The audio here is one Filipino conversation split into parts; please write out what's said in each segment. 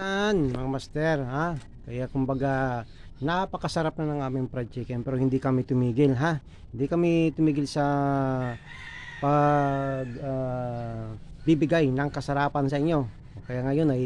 Yan, mga master, ha? Kaya kumbaga, napakasarap na ng aming fried chicken pero hindi kami tumigil, ha? Hindi kami tumigil sa pag ah, bibigay ng kasarapan sa inyo. Kaya ngayon ay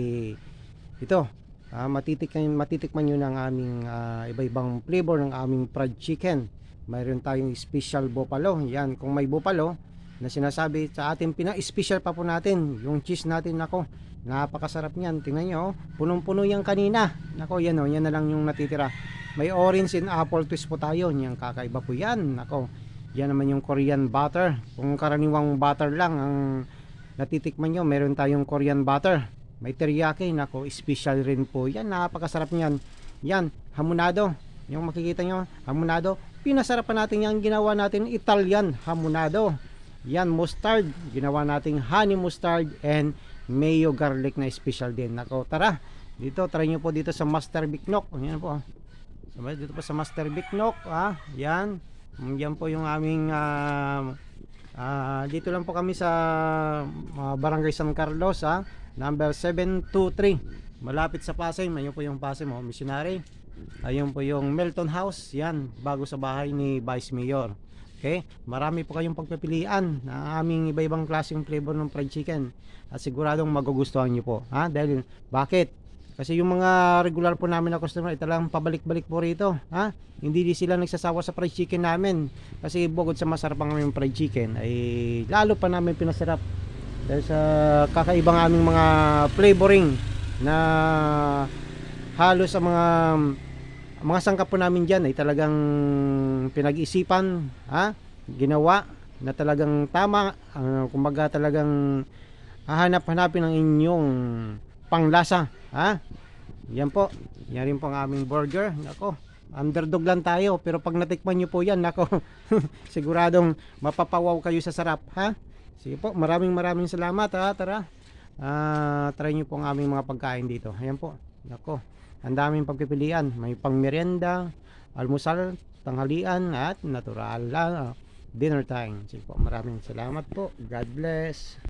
ito, ah, matitikman, matitikman nyo ng aming ah, iba-ibang flavor ng aming fried chicken. Mayroon tayong special buffalo. Yan, kung may buffalo na sinasabi sa ating pina-special pa po natin, yung cheese natin nako, napakasarap niyan. Tingnan nyo, oh, punong-puno yan kanina. Nako, yan oh, yan na lang yung natitira. May orange and apple twist po tayo. Yan, kakaiba po yan. Nako, yan naman yung Korean butter. Kung karaniwang butter lang ang natitikman nyo, meron tayong Korean butter. May teriyaki, nako, special rin po. Yan, napakasarap niyan. Yan, hamonado. Yung makikita nyo, hamonado. Pinasarapan natin yan, ginawa natin Italian hamonado. Yan, mustard. Ginawa nating honey mustard and mayo garlic na special din. Nako, tara. Dito, try nyo po dito sa Master Biknok. Yan po. Sabay dito po sa Master Biknok. Ah, yan. Mm, Yan po yung aming ah, ah, dito lang po kami sa ah, Barangay San Carlos ah, number 723 malapit sa Pasay ayun po yung Pasay mo missionary ayun po yung Melton House yan bago sa bahay ni Vice Mayor okay marami po kayong pagpipilian na aming iba-ibang klaseng flavor ng fried chicken at siguradong magugustuhan nyo po ha dahil bakit kasi yung mga regular po namin na customer, ito lang pabalik-balik po rito. Ha? Hindi di sila nagsasawa sa fried chicken namin. Kasi bukod sa masarap ang aming fried chicken, ay lalo pa namin pinasarap. Dahil sa kakaibang aming mga flavoring na halos sa mga mga sangkap po namin dyan ay talagang pinag-isipan, ha? ginawa na talagang tama, ah, kumbaga talagang hahanap-hanapin ang inyong panglasa, ha? Yan po. Yan rin po ang aming burger. Nako, underdog lang tayo. Pero pag natikman nyo po yan, nako, siguradong mapapawaw kayo sa sarap, ha? Sige po, maraming maraming salamat, ha? Tara. Ah, try nyo po ang aming mga pagkain dito. Ayan po. Nako, ang daming pagpipilian. May pang merienda, almusal, tanghalian, at natural lang. ah, dinner time. Sige po, maraming salamat po. God bless.